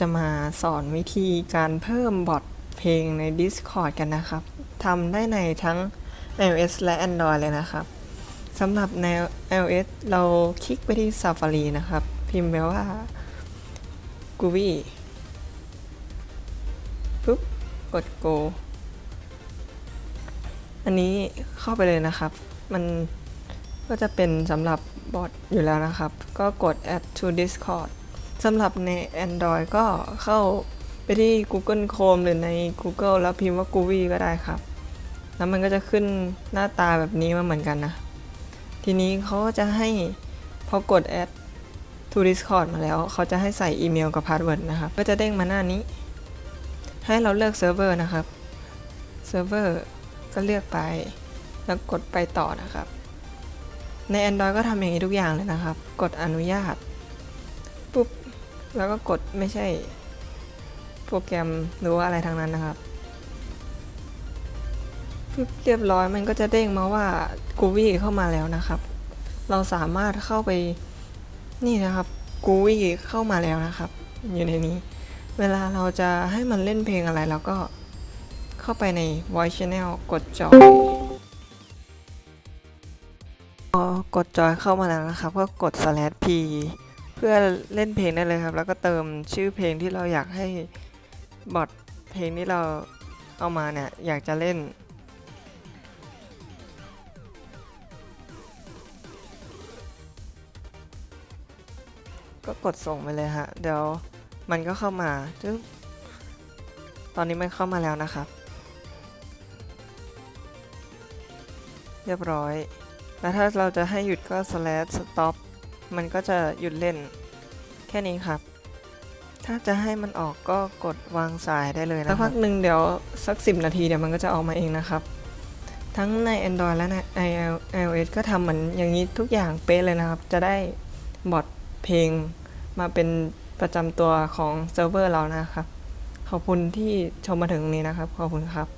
จะมาสอนวิธีการเพิ่มบอทเพลงใน Discord กันนะครับทำได้ในทั้ง iOS และ Android เลยนะครับสำหรับใน iOS เราคลิกไปที่ Safari นะครับ พิมพ์ไปว่า g o o v y ปุ๊บ กด Go อันนี้เข้าไปเลยนะครับ มันก็จะเป็นสำหรับบอทอยู่แล้วนะครับ ก็กด add to discord สำหรับใน Android ก็เข้าไปที่ Google Chrome หรือใน Google แล้วพิมพ์ว่า g o o v y ก็ได้ครับ แล้วมันก็จะขึ้นหน้าตาแบบนี้มาเหมือนกันนะ ทีนี้เขาก็จะให้พอกด add to discord มาแล้ว เขาจะให้ใส่อีเมลกับพาสเวิร์ดนะครับ ก็จะเด้งมาหน้านี้ ให้เราเลือกเซิร์ฟเวอร์นะครับ เซิร์ฟเวอร์ก็เลือกไป แล้วกดไปต่อนะครับ ใน Android ก็ทำอย่างนี้ทุกอย่างเลยนะครับ กดอนุญาตปุ๊บ แล้วก็กดไม่ใช่โปรแกรมหรือว่าอะไรทางนั้นนะครับเรียบร้อยมันก็จะเด้งมาว่า g o o v y เข้ามาแล้วนะครับ เราสามารถเข้าไปนี่นะครับ g o o v y เข้ามาแล้วนะครับ อยู่ในนี้ เวลาเราจะให้มันเล่นเพลงอะไรเราก็เข้าไปใน voice channel กดจอยพอกดจอยเข้ามาแล้วนะครับ ก็กด slash p พื่อเล่นเพลงได้เลยครับ แล้วก็เติมชื่อเพลงที่เราอยากให้บอทเพลงที่เราเอามาเนี่ย อยากจะเล่น ก็กดส่งไปเลยฮะ เดี๋ยวมันก็เข้ามาจึ๊บตอนนี้มันเข้ามาแล้วนะครับ เรียบร้อย แล้วถ้าเราจะให้หยุดก็ slash stop มันก็จะหยุดเล่นแค่นี้ครับ ถ้าจะให้มันออกก็กดวางสายได้เลยนะสักพักหนึ่งเดี๋ยวสัก 10 นาทีเดี๋ยวมันก็จะออกมาเองนะครับ ทั้งใน Android และใน iOS ก็ทำเหมือนอย่างนี้ทุกอย่างเป๊ะเลยนะครับ จะได้บอทเพลงมาเป็นประจำตัวของเซิร์ฟเวอร์เรานะครับ ขอบคุณที่ชมมาถึงตรงนี้นะครับ ขอบคุณครับ